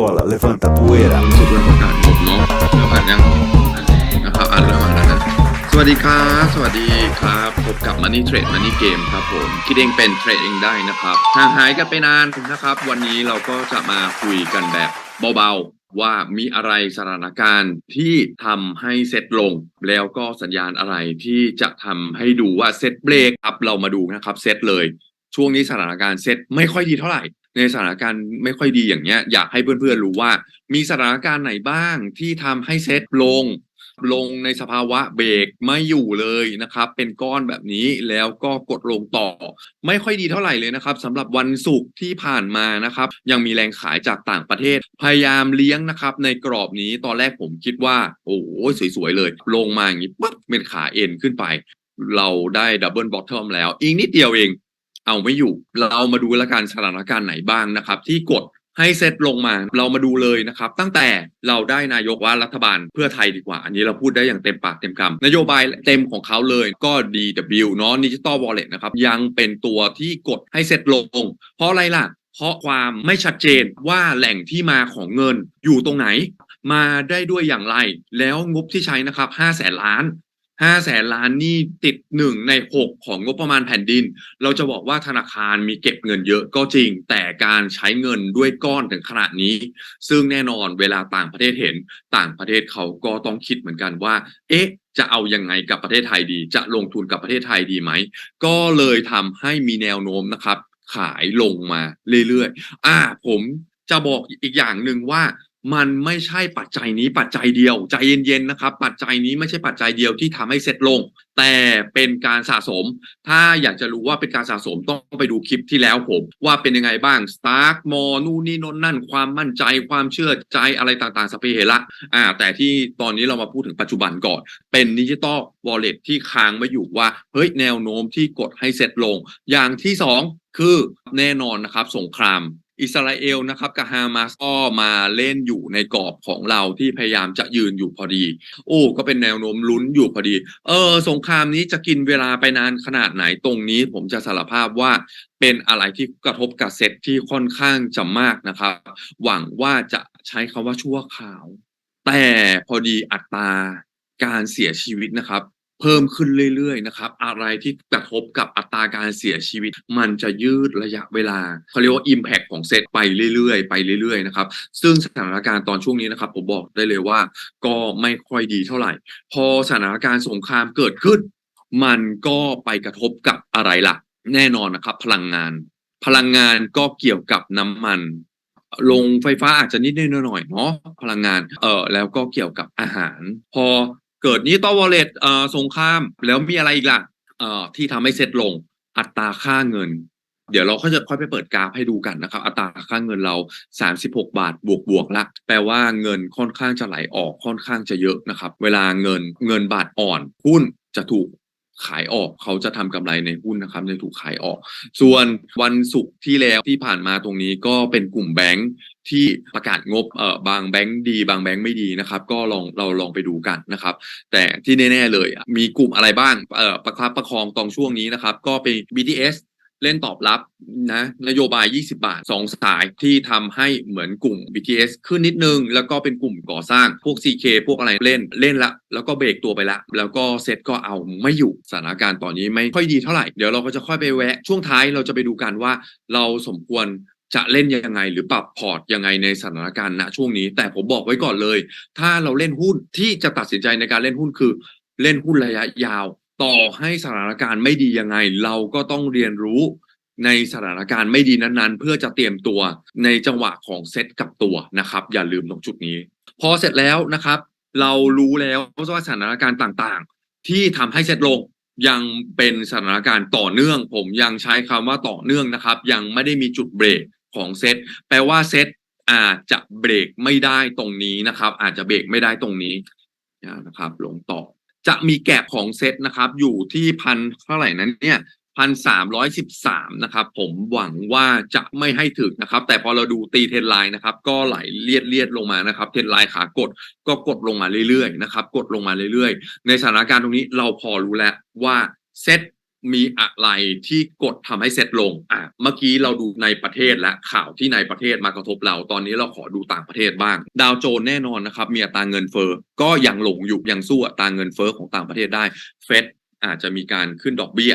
bola, levanta a poeira. สุดวันประกาศผมเนาะแล้วอ่านยังนะครับอ่านแล้วอ่านแล้วนะสวัสดีครับ สวัสดีครับพบกับ Money Trade Money Game ครับผม คิดเองเป็นเทรดเองได้นะครับห่างหายกันไปนานนะครับ วันนี้เราก็จะมาคุยกันแบบเบาๆ ว่ามีอะไรสถานการณ์ที่ทำให้เซตลง แล้วก็สัญญาณอะไรที่จะทำให้ดูว่าเซตเบรกครับเรามาดูนะครับเซตเลย ช่วงนี้สถานการณ์เซตไม่ค่อยดีเท่าไหร่ ในสถานการณ์ไม่ค่อยดีอย่างเงี้ย อยากให้เพื่อนๆรู้ว่า มีสถานการณ์ไหนบ้างที่ทำให้เซตลงลงในสภาวะเบรกไม่อยู่เลยนะครับ เป็นก้อนแบบนี้แล้วก็กดลงต่อ ไม่ค่อยดีเท่าไหร่เลยนะครับสำหรับวันศุกร์ที่ผ่านมานะครับ ยังมีแรงขายจากต่างประเทศ พยายามเลี้ยงนะครับ ในกรอบนี้ตอนแรกผมคิดว่า โอ้โหสวยๆเลย ลงมาอย่างนี้ปั๊บเป็นขาเอ็นขึ้นไป เราได้ดับเบิลบอททอมแล้ว อีกนิดเดียวเอง เอาไม่อยู่ เรามาดูละกันสถานการณ์ไหนบ้างนะครับ ที่กดให้เซตลงมาเรามาดูเลยนะครับ ตั้งแต่เราได้นายกว่ารัฐบาลเพื่อไทยดีกว่า อันนี้เราพูดได้อย่างเต็มปากเต็มคำนโยบายเต็มของเขาเลยก็ DW เนาะ Digital Wallet นะครับ ยังเป็นตัวที่กดให้เซตลง เพราะอะไรล่ะ เพราะความไม่ชัดเจนว่าแหล่งที่มาของเงินอยู่ตรงไหน มาได้ด้วยอย่างไร แล้วงบที่ใช้นะครับ5แสนล้าน 5แสนล้านนี่ติดหนึ่งใน6ของงบประมาณแผ่นดิน เราจะบอกว่าธนาคารมีเก็บเงินเยอะก็จริง แต่การใช้เงินด้วยก้อนถึงขนาดนี้ ซึ่งแน่นอนเวลาต่างประเทศเห็นต่างประเทศเขาก็ต้องคิดเหมือนกันว่า เอ๊ะ จะเอายังไงกับประเทศไทยดี จะลงทุนกับประเทศไทยดีไหม ก็เลยทำให้มีแนวโน้มนะครับ ขายลงมาเรื่อยๆ อ่าผมจะบอกอีกอย่างหนึ่งว่า มันไม่ใช่ปัจจัยนี้ปัจจัยเดียวใจเย็นๆนะครับ ปัจจัยนี้ไม่ใช่ปัจจัยเดียวที่ทำให้เซ็ตลง แต่เป็นการสะสม ถ้าอยากจะรู้ว่าเป็นการสะสมต้องไปดูคลิปที่แล้วผม ว่าเป็นยังไงบ้างสตาร์กมอนู่นนี่นนนั่น ความมั่นใจความเชื่อใจอะไรต่างๆสเปเฮละอ่า แต่ที่ตอนนี้เรามาพูดถึงปัจจุบันก่อน เป็นดิจิตอลวอลเล็ตที่ค้างมาอยู่ว่าเฮ้ยแนวโน้มที่กดให้เซ็ตลง อย่างที่สองคือแน่นอนนะครับ สงคราม อิสราเอลนะครับกับฮามาสก็มาเล่นอยู่ในกรอบของเราที่พยายามจะยืนอยู่พอดี โอ้ก็เป็นแนวโน้มลุ้นอยู่พอดี เออ สงครามนี้จะกินเวลาไปนานขนาดไหนตรงนี้ ผมจะสารภาพว่าเป็นอะไรที่กระทบกับเซตที่ค่อนข้างจะมากนะครับ หวังว่าจะใช้คำว่าชั่วคราว แต่พอดีอัตราการเสียชีวิตนะครับ เพิ่มขึ้นเรื่อยๆนะครับอะไรที่กระทบกับอัตราการเสียชีวิต มันจะยืดระยะเวลาเขาเรียกว่า Impact ของเซตไปเรื่อยๆ ไปเรื่อยๆนะครับซึ่งสถานการณ์ตอนช่วงนี้นะครับผมบอกได้เลยว่า ก็ไม่ค่อยดีเท่าไหร่ พอสถานการณ์สงครามเกิดขึ้น มันก็ไปกระทบกับอะไรล่ะ แน่นอนนะครับ พลังงาน พลังงานก็เกี่ยวกับน้ำมันลงไฟฟ้าอาจจะนิดนิดหน่อยเนาะพลังงานเออแล้วก็เกี่ยวกับอาหาร พอ เกิดนี้ต่อวอลเล็ตเอ่อสงคราม แล้วมีอะไรอีกล่ะเอ่อที่ทำให้เซ็ตลงอัตราค่าเงิน เดี๋ยวเราก็จะค่อยไปเปิดกราฟให้ดูกันนะครับ อัตราค่าเงินเรา 36 บาทบวกบวกละแปลว่าเงินค่อนข้างจะไหลออกค่อนข้างจะเยอะนะครับ เวลาเงินเงินบาทอ่อนหุ้นจะถูก ขายออกเขาจะทำกำไรในหุ้นนะครับจะถูกขายออก ส่วนวันศุกร์ที่แล้วที่ผ่านมาตรงนี้ก็เป็นกลุ่มแบงค์ที่ประกาศงบเอ่อบางแบงค์ดี บางแบงค์ไม่ดีนะครับ ก็ลองเราลองไปดูกันนะครับ แต่ที่แน่ ๆ เลยมีกลุ่มอะไรบ้างเอ่อประคับประคองตรงช่วงนี้นะครับ ก็เป็น BTS เล่นตอบรับนะนโยบาย 20 บาท 2 สายที่ทำให้เหมือนกลุ่ม BTS ขึ้นนิดนึง แล้วก็เป็นกลุ่มก่อสร้างพวก CK พวกอะไรเล่นเล่นละ แล้วก็เบรกตัวไปละ แล้วก็เซตก็เอาไม่อยู่สถานการณ์ตอนนี้ไม่ค่อยดีเท่าไหร่ เดี๋ยวเราก็จะค่อยไปแวะ ช่วงท้ายเราจะไปดูกันว่าเราสมควรจะเล่นยังไงหรือปรับพอร์ตยังไงในสถานการณ์ณช่วงนี้ แต่ผมบอกไว้ก่อนเลย ถ้าเราเล่นหุ้นที่จะตัดสินใจในการเล่นหุ้นคือ เล่นหุ้นระยะยาว ต่อให้สถานการณ์ไม่ดียังไง เราก็ต้องเรียนรู้ในสถานการณ์ไม่ดีนั้นๆ เพื่อจะเตรียมตัวในจังหวะของเซตกับตัวนะครับ อย่าลืมตรงจุดนี้ พอเสร็จแล้วนะครับ เรารู้แล้วว่าสถานการณ์ต่างๆ ที่ทำให้เซตลงยังเป็นสถานการณ์ต่อเนื่อง ผมยังใช้คำว่าต่อเนื่องนะครับ ยังไม่ได้มีจุดเบรกของเซตแปลว่าเซตอาจจะเบรกไม่ได้ตรงนี้นะครับ อาจจะเบรกไม่ได้ตรงนี้นะครับ ลงต่อ จะมีแกะของเซตนะครับ อยู่ที่พันเท่าไหร่นั้นเนี่ยพันสามร้อยสิบสามนะครับ ผมหวังว่าจะไม่ให้ถึงนะครับ แต่พอเราดูตีเทนไลน์นะครับ ก็ไหลเลียดเลียดลงมานะครับ เทนไลน์ขากดก็กดลงมาเรื่อยๆนะครับ กดลงมาเรื่อยๆ ในสถานการณ์ตรงนี้เราพอรู้แล้วว่าเซต มีอะไรที่กดทำให้เซ็ตลงอะเมื่อกี้เราดูในประเทศและข่าวที่ในประเทศมากระทบเรา ตอนนี้เราขอดูต่างประเทศบ้าง ดาวโจนส์แน่นอนนะครับ มีอัตราเงินเฟ้อก็ยังหลงอยู่ยังสู้อัตราเงินเฟ้อของต่างประเทศได้ เฟดอาจจะมีการขึ้นดอกเบี้ย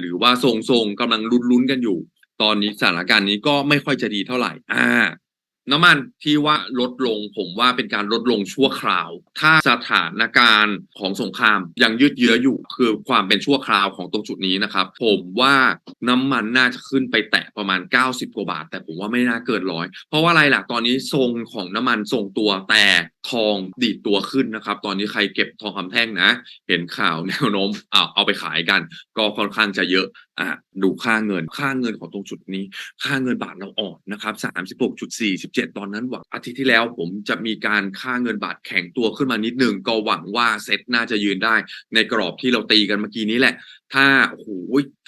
หรือว่าทรงๆกำลังลุ้นๆกันอยู่ ตอนนี้สถานการณ์นี้ก็ไม่ค่อยจะดีเท่าไหร่อ่า น้ำมันที่ว่าลดลงผมว่าเป็นการลดลงชั่วคราว ถ้าสถานการณ์ของสงครามยังยืดเยื้ออยู่คือความเป็นชั่วคราวของตรงจุดนี้นะครับ ผมว่าน้ำมันน่าจะขึ้นไปแตะประมาณ 90 กว่าบาท แต่ผมว่าไม่น่าเกินร้อยเพราะว่าอะไรล่ะตอนนี้ทรงของน้ำมันทรงตัวแต่ทองดีดตัวขึ้นนะครับ ตอนนี้ใครเก็บทองคำแท่งนะ เห็นข่าวแนวโน้มเอาเอาไปขายกัน ก็ค่อนข้างจะเยอะอะดูค่าเงินค่าเงินของตรงจุดนี้ ค่าเงินบาทเราอ่อนนะครับ36.47 ตอนนั้นหวังอาทิตย์ที่แล้วผมจะมีการค่าเงินบาทแข็งตัวขึ้นมานิดนึง ก็หวังว่าเซ็ตน่าจะยืนได้ในกรอบที่เราตีกันเมื่อกี้นี้แหละถ้าโอ้โห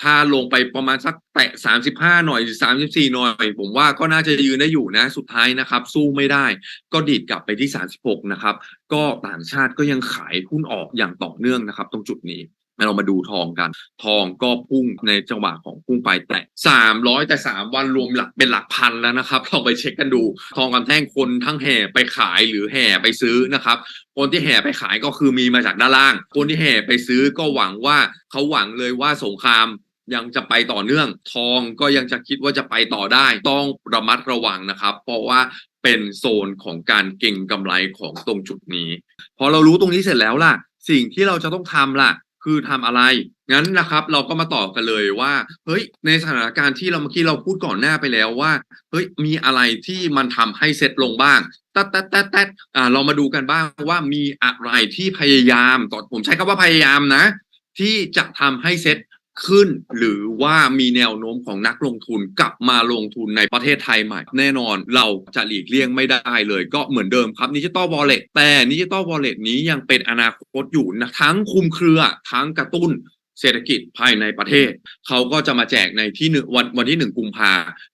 ถ้าลงไปประมาณสักแตะ35หน่อยหรือ34หน่อย ผมว่าก็น่าจะยืนได้อยู่นะ สุดท้ายนะครับ สู้ไม่ได้ ก็ดีดกลับไปที่36นะครับ ก็ต่างชาติก็ยังขายหุ้นออกอย่างต่อเนื่องนะครับ ตรงจุดนี้ เรามาดูทองกัน ทองก็พุ่งในจังหวะของพุ่งไปแตะ300 แต่ 3 วันรวมหลักเป็นหลักพันแล้วนะครับลองไปเช็คกันดู ทองคำแท่งคนทั้งแห่ไปขายหรือแห่ไปซื้อนะครับ คนที่แห่ไปขายก็คือมีมาจากด้านล่าง คนที่แห่ไปซื้อก็หวังว่าเขาหวังเลยว่าสงครามยังจะไปต่อเนื่อง ทองก็ยังจะคิดว่าจะไปต่อได้ ต้องระมัดระวังนะครับ เพราะว่าเป็นโซนของการเก่งกำไรของตรงจุดนี้ พอเรารู้ตรงนี้เสร็จแล้วล่ะ สิ่งที่เราจะต้องทำล่ะ คือทำอะไร งั้นนะครับ เราก็มาต่อกันเลยว่า เฮ้ย ในสถานการณ์ที่เราเมื่อกี้เราพูดก่อนหน้าไปแล้วว่า เฮ้ย มีอะไรที่มันทำให้เซ็ตลงบ้างตัดตัดตัดตัดอ่า เรามาดูกันบ้างว่ามีอะไรที่พยายามต่อผมใช้คำว่าพยายามนะ ที่จะทำให้เซ็ต ขึ้น หรือว่ามีแนวโน้มของนักลงทุนกลับมาลงทุนในประเทศไทยใหม่ แน่นอนเราจะหลีกเลี่ยงไม่ได้เลย ก็เหมือนเดิมครับดิจิตอลวอลเล็ตแต่ดิจิตอลวอลเล็ตนี้ยังเป็นอนาคตอยู่นะทั้งคุมเครือทั้งกระตุ้น เศรษฐกิจภายในประเทศ เขาก็จะมาแจกในที่หนึ่งวันวันที่หนึ่งกุมภา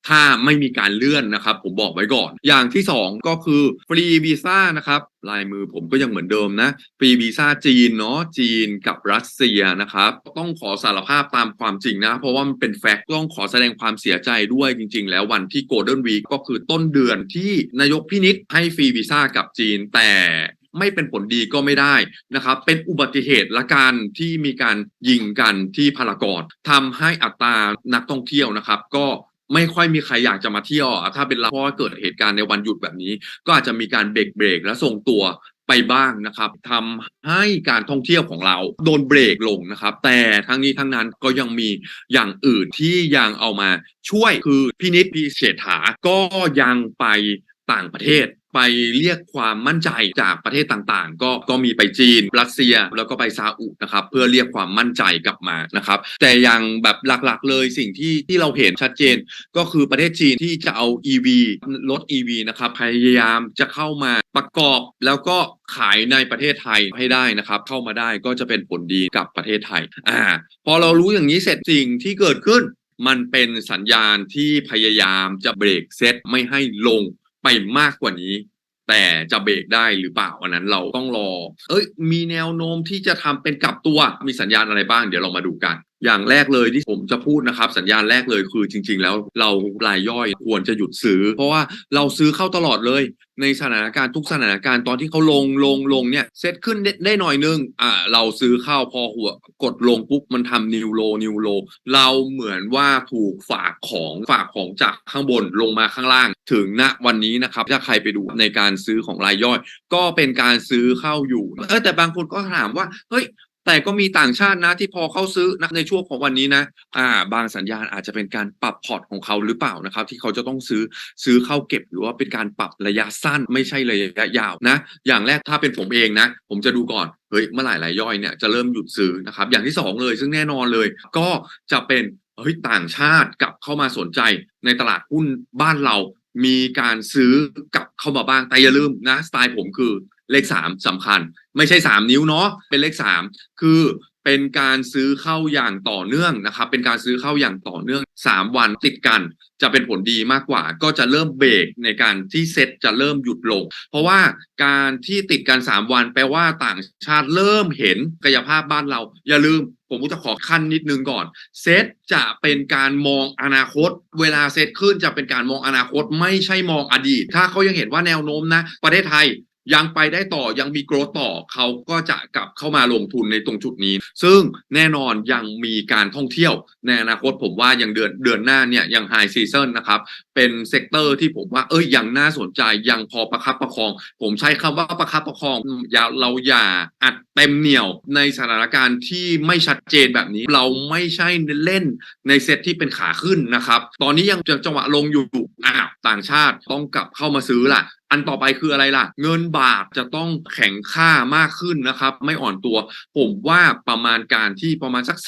ถ้าไม่มีการเลื่อนนะครับ ผมบอกไว้ก่อน อย่างที่สองก็คือฟรีวีซ่านะครับลายมือผมก็ยังเหมือนเดิมนะฟรีวีซ่าจีนเนาะจีนกับรัสเซียนะครับ ต้องขอสารภาพตามความจริงนะ เพราะว่ามันเป็นแฟกต์ต้องขอแสดงความเสียใจด้วยจริง ๆ แล้ววันที่โกลเด้นวีก็คือต้นเดือนที่นายกพินิษให้ฟรีวีซ่ากับจีนแต่ ไม่เป็นผลดีก็ไม่ได้นะครับ เป็นอุบัติเหตุละกันที่มีการยิงกันที่พารากอนทำให้อัตรานักท่องเที่ยวนะครับ ก็ไม่ค่อยมีใครอยากจะมาเที่ยวถ้าเป็นเราเพราะเกิดเหตุการณ์ในวันหยุดแบบนี้ ก็อาจจะมีการเบรกเบรกและส่งตัวไปบ้างนะครับทำให้การท่องเที่ยวของเราโดนเบรกลงนะครับ แต่ทั้งนี้ทั้งนั้นก็ยังมีอย่างอื่นที่ยังเอามาช่วยคือพินิษพิเศษฐาก็ยังไปต่างประเทศ ไปเรียกความมั่นใจจากประเทศต่างๆ ก็ก็มีไปจีน รัสเซียแล้วก็ไปซาอุนะครับเพื่อเรียกความมั่นใจกลับมานะครับ แต่ยังแบบหลักๆ เลยสิ่งที่ที่เราเห็นชัดเจน ก็คือประเทศจีนที่จะเอา EV รถ EV นะครับพยายามจะเข้ามาประกอบแล้วก็ขายในประเทศไทยให้ได้นะครับ เข้ามาได้ก็จะเป็นผลดีกับประเทศไทยอ่าพอเรารู้อย่างนี้เสร็จสิ่งที่เกิดขึ้น มันเป็นสัญญาณที่พยายามจะเบรกเซตไม่ให้ลงไปมากกว่านี้ แต่จะเบรกได้หรือเปล่าอันนั้นเราต้องรอ เอ้ย มีแนวโน้มที่จะทำเป็นกลับตัวมีสัญญาณอะไรบ้าง เดี๋ยวเรามาดูกัน อย่างแรกเลยที่ผมจะพูดนะครับ สัญญาณแรกเลยคือจริง ๆ แล้วเรารายย่อยควรจะหยุดซื้อ เพราะว่าเราซื้อเข้าตลอดเลย ในสถานการณ์ทุกสถานการณ์ตอนที่เขาลงลงลงเนี่ยเซตขึ้นได้ได้หน่อยนึงอ่าเราซื้อเข้าพอหัวกดลงปุ๊บมันทำนิวโลนิวโลเราเหมือนว่าถูกฝากของฝากของจากข้างบนลงมาข้างล่าง ถึงณวันนี้นะครับถ้าใครไปดูในการซื้อของรายย่อย ก็เป็นการซื้อเข้าอยู่เออแต่บางคนก็ถามว่าเฮ้ย แต่ก็มีต่างชาตินะที่พอเขาซื้อนะในช่วงของวันนี้นะอ่าบางสัญญาณอาจจะเป็นการปรับพอร์ตของเขาหรือเปล่านะครับ ที่เขาจะต้องซื้อซื้อเข้าเก็บหรือว่าเป็นการปรับระยะสั้นไม่ใช่ระยะยาวนะ อย่างแรกถ้าเป็นผมเองนะ ผมจะดูก่อนเฮ้ยเมื่อไหร่รายย่อยเนี่ยจะเริ่มหยุดซื้อนะครับอย่างที่สองเลยซึ่งแน่นอนเลย ก็จะเป็นเฮ้ยต่างชาติกลับเข้ามาสนใจในตลาดหุ้นบ้านเรามีการซื้อกลับเข้ามาบ้างแต่อย่าลืมนะสไตล์ผมคือ เลขสามสำคัญ ไม่ใช่สามนิ้วเนาะเป็นเลขสามคือเป็นการซื้อเข้าอย่างต่อเนื่องนะครับ เป็นการซื้อเข้าอย่างต่อเนื่อง 3 วันติดกัน จะเป็นผลดีมากกว่า ก็จะเริ่มเบรกในการที่เซ็ตจะเริ่มหยุดลง เพราะว่าการที่ติดกัน 3 วันแปลว่าต่างชาติเริ่มเห็นกายภาพบ้านเรา อย่าลืมผมก็จะขอขั้นนิดนึงก่อน เซตจะเป็นการมองอนาคต เวลาเซตขึ้นจะเป็นการมองอนาคตไม่ใช่มองอดีต ถ้าเขายังเห็นว่าแนวโน้มนะ ประเทศไทย ยังไปได้ต่อยังมีโกรต่อเขาก็จะกลับเข้ามาลงทุนในตรงจุดนี้ ซึ่งแน่นอนยังมีการท่องเที่ยวในอนาคตผมว่ายังเดือนเดือนหน้าเนี่ยยังไฮซีซันนะครับ เป็นเซกเตอร์ที่ผมว่าเอ้ยยังน่าสนใจยังพอประคับประคอง ผมใช้คำว่าประคับประคองอย่าเราอย่าอัดเต็มเหนียวในสถานการณ์ที่ไม่ชัดเจนแบบนี้ เราไม่ใช่เล่นในเซตที่เป็นขาขึ้นนะครับ ตอนนี้ยังจังหวะลงอยู่อ้าวต่างชาติต้องกลับเข้ามาซื้อล่ะ อันต่อไปคืออะไรล่ะ เงินบาทจะต้องแข็งค่ามากขึ้นนะครับ ไม่อ่อนตัว ผมว่าประมาณการที่ประมาณสัก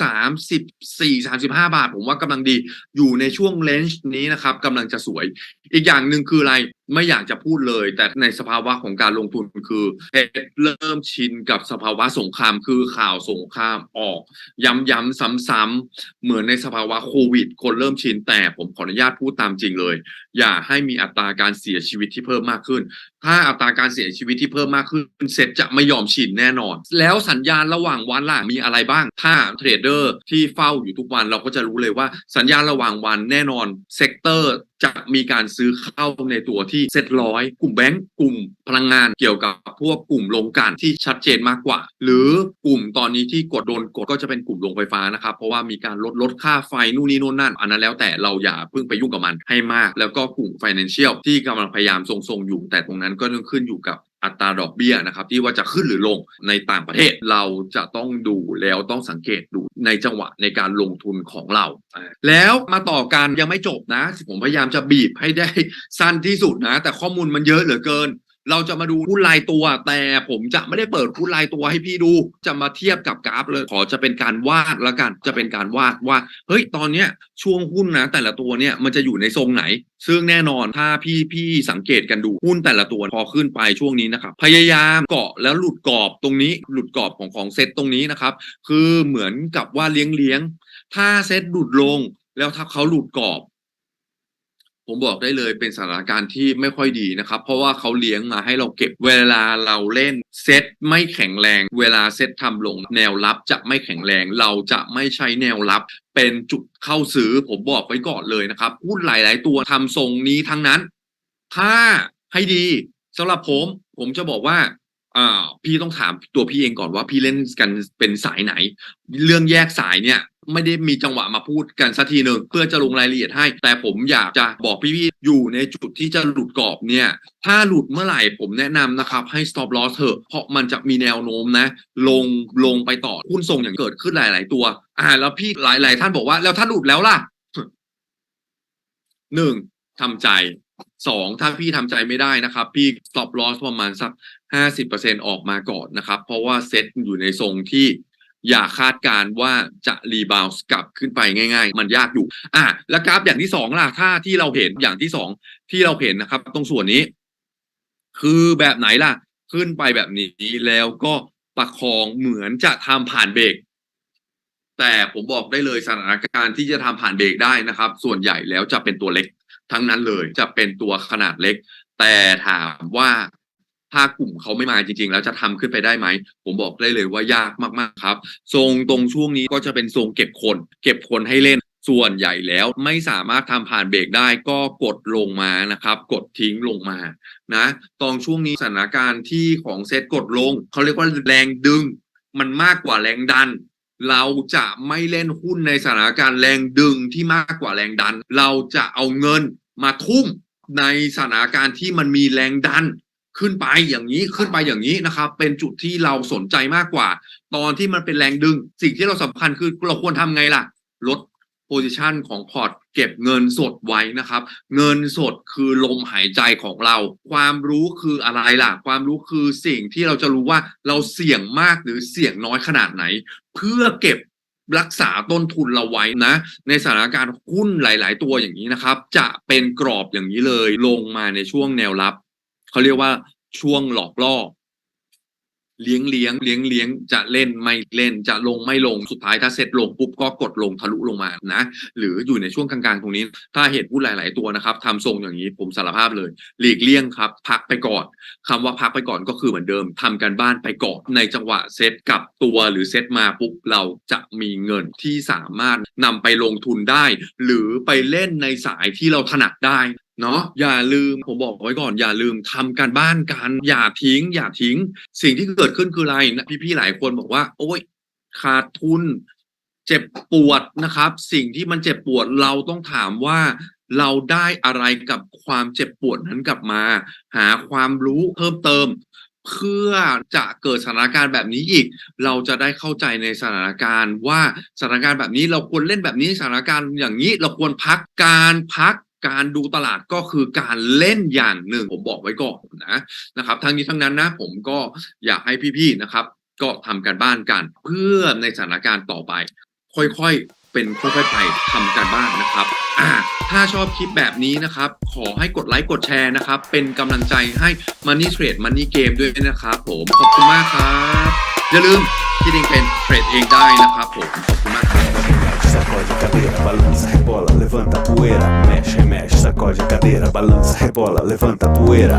34 35 บาท ผมว่ากำลังดีอยู่ในช่วงเลนจ์นี้นะครับกำลังจะสวย อีกอย่างหนึ่งคืออะไรไม่อยากจะพูดเลย แต่ในสภาวะของการลงทุนคือเฮดเริ่มชินกับสภาวะสงครามคือข่าวสงครามออก ย้ำๆซ้ำๆเหมือนในสภาวะโควิด คนเริ่มชินแต่ผมขออนุญาตพูดตามจริงเลย อย่าให้มีอัตราการเสียชีวิตที่เพิ่มมากขึ้น ถ้าอัตราการเสียชีวิตที่เพิ่มมากขึ้นเซ็ตจะไม่ยอมชินแน่นอน แล้วสัญญาณระหว่างวันล่ะมีอะไรบ้าง ถ้าเทรดเดอร์ที่เฝ้าอยู่ทุกวันเราก็จะรู้เลยว่าสัญญาณระหว่างวันแน่นอนเซกเตอร์ จะมีการซื้อเข้าในตัวที่เซ็ตร้อยกลุ่มแบงก์กลุ่มพลังงานเกี่ยวกับพวกกลุ่มโรงกลั่นที่ชัดเจนมากกว่า หรือกลุ่มตอนนี้ที่กดโดนกดก็จะเป็นกลุ่มโรงไฟฟ้านะครับ เพราะว่ามีการลดลดค่าไฟนู่นนี่นู่นนั่น อันนั้นแล้วแต่เราอย่าเพิ่งไปยุ่งกับมันให้มาก แล้วก็กลุ่ม financial ที่กำลังพยายามทรงๆอยู่ แต่ตรงนั้นก็ต้องขึ้นอยู่กับ อัตราดอกเบี้ยนะครับที่ว่าจะขึ้นหรือลงในต่างประเทศเราจะต้องดูแล้วต้องสังเกตดูในจังหวะในการลงทุนของเรา แล้วมาต่อกันยังไม่จบนะ ผมพยายามจะบีบให้ได้สั้นที่สุดนะ แต่ข้อมูลมันเยอะเหลือเกิน เราจะมาดูหุ้นรายตัว แต่ผมจะไม่ได้เปิดหุ้นรายตัวให้พี่ดู จะมาเทียบกับกราฟเลย ขอจะเป็นการวาดละกัน จะเป็นการวาดว่าเฮ้ยตอนเนี้ยช่วงหุ้นนะ แต่ละตัวเนี่ยมันจะอยู่ในทรงไหน ซึ่งแน่นอนถ้าพี่พี่สังเกตกันดูหุ้นแต่ละตัวพอขึ้นไปช่วงนี้นะครับพยายามเกาะแล้วหลุดกรอบตรงนี้ หลุดกรอบของของเซตตรงนี้นะครับ คือเหมือนกับว่าเลี้ยงเลี้ยงถ้าเซตหลุดลงแล้วถ้าเขาหลุดกรอบ ผมบอกได้เลยเป็นสถานการณ์ที่ไม่ค่อยดีนะครับ เพราะว่าเขาเลี้ยงมาให้เราเก็บเวลาเราเล่นเซตไม่แข็งแรง เวลาเซตทำลงแนวรับจะไม่แข็งแรง เราจะไม่ใช้แนวรับเป็นจุดเข้าซื้อผมบอกไว้ก่อนเลยนะครับหุ้นหลาย ๆ ตัวทำทรงนี้ทั้งนั้น ถ้าให้ดีสำหรับผม ผมจะบอกว่าอ่าพี่ต้องถามตัวพี่เองก่อนว่าพี่เล่นกันเป็นสายไหน เรื่องแยกสายเนี่ย ไม่ได้มีจังหวะมาพูดกันสักทีหนึ่งเพื่อจะลงรายละเอียดให้ แต่ผมอยากจะบอกพี่ๆอยู่ในจุดที่จะหลุดกรอบเนี่ย ถ้าหลุดเมื่อไหร่ผมแนะนำนะครับให้ stop loss เถอะ เพราะมันจะมีแนวโน้มนะ ลงลงไปต่อหุ้นทรงอย่างเกิดขึ้นหลาย ๆ ตัว อ่า แล้วพี่หลาย ๆ ท่านบอกว่าแล้วถ้าหลุดแล้วล่ะหนึ่งทำใจสองถ้าพี่ทำใจไม่ได้นะครับ พี่ stop loss ประมาณสักห้าสิบเปอร์เซ็นออกมาก่อนนะครับ เพราะว่าเซ็ตอยู่ในทรงที่ อย่าคาดการ์ว่าจะรีบาวส์กลับขึ้นไปง่าย ๆ มันยากอยู่ อะแล้วกราฟอย่างที่สองล่ะถ้าที่เราเห็นอย่างที่สองที่เราเห็นนะครับ ตรงส่วนนี้ คือแบบไหนล่ะ ขึ้นไปแบบนี้แล้วก็ประคองเหมือนจะทำผ่านเบรกแต่ผมบอกได้เลยสถานการณ์ที่จะทำผ่านเบรกได้นะครับ ส่วนใหญ่แล้วจะเป็นตัวเล็ก ทั้งนั้นเลยจะเป็นตัวขนาดเล็ก แต่ถามว่า ถ้ากลุ่มเขาไม่มาจริงๆ แล้วจะทำขึ้นไปได้ไหม ผมบอกได้เลยว่ายากมากๆครับ ทรงตรงช่วงนี้ก็จะเป็นทรงเก็บคน เก็บคนให้เล่น ส่วนใหญ่แล้วไม่สามารถทำผ่านเบรกได้ก็กดลงมานะครับ กดทิ้งลงมานะตอนช่วงนี้สถานการณ์ที่ของเซตกดลง เขาเรียกว่าแรงดึง มันมากกว่าแรงดันเราจะไม่เล่นหุ้นในสถานการณ์แรงดึงที่มากกว่าแรงดัน เราจะเอาเงินมาทุ่มในสถานการณ์ที่มันมีแรงดัน ขึ้นไปอย่างนี้ขึ้นไปอย่างนี้นะครับ เป็นจุดที่เราสนใจมากกว่า ตอนที่มันเป็นแรงดึง สิ่งที่เราสำคัญคือเราควรทำไงล่ะ ลดโพซิชันของพอร์ตเก็บเงินสดไว้นะครับ เงินสดคือลมหายใจของเรา ความรู้คืออะไรล่ะ ความรู้คือสิ่งที่เราจะรู้ว่าเราเสี่ยงมากหรือเสี่ยงน้อยขนาดไหน เพื่อเก็บรักษาต้นทุนเราไว้นะ ในสถานการณ์หุ้นหลาย ๆ ตัวอย่างนี้นะครับ จะเป็นกรอบอย่างนี้เลยลงมาในช่วงแนวรับ เขาเรียกว่าช่วงหลอกล่อเลี้ยงเลี้ยงเลี้ยงเลี้ยงจะเล่นไม่เล่นจะลงไม่ลงสุดท้ายถ้าเซตลงปุ๊บก็กดลงทะลุลงมานะ หรืออยู่ในช่วงกลางๆตรงนี้ ถ้าเหตุพูดหลายๆตัวนะครับทำทรงอย่างนี้ผมสารภาพเลย หลีกเลี่ยงครับ พักไปก่อนคำว่าพักไปก่อนก็คือเหมือนเดิมทำการบ้านไปก่อนในจังหวะเซตกลับตัวหรือเซตมาปุ๊บเราจะมีเงินที่สามารถนำไปลงทุนได้ หรือไปเล่นในสายที่เราถนัดได้ เนาะอย่าลืมผมบอกไว้ก่อน อย่าลืมทำการบ้านกันอย่าทิ้ง อย่าทิ้ง สิ่งที่เกิดขึ้นคืออะไรนะพี่ๆหลายคนบอกว่า โอ๊ยขาดทุน เจ็บปวดนะครับ สิ่งที่มันเจ็บปวดเราต้องถามว่าเราได้อะไรกับความเจ็บปวดนั้นกลับมา หาความรู้เพิ่มเติม เพื่อจะเกิดสถานการณ์แบบนี้อีก เราจะได้เข้าใจในสถานการณ์ว่าสถานการณ์แบบนี้เราควรเล่นแบบนี้สถานการณ์อย่างนี้เราควรพักการพัก การดูตลาดก็คือการเล่นอย่างหนึ่งผมบอกไว้ก่อนนะนะครับทั้งนี้ทั้งนั้นนะผมก็อยากให้พี่ๆนะครับ ก็ทำการบ้านกันเพื่อในสถานการณ์ต่อไป ค่อยๆเป็นค่อยๆไปทำการบ้านนะครับอ่าถ้าชอบคลิปแบบนี้นะครับ ขอให้กดไลค์กดแชร์นะครับ เป็นกำลังใจให้ Money Trade Money Game ด้วยนะครับ ผมขอบคุณมากครับ อย่าลืมคิดเองเป็นเทรดเองได้นะครับผมขอบคุณมากครับ Sacode a cadeira, balança, rebola, levanta a poeira. Sacode a cadeira, balança, rebola, levanta a poeira.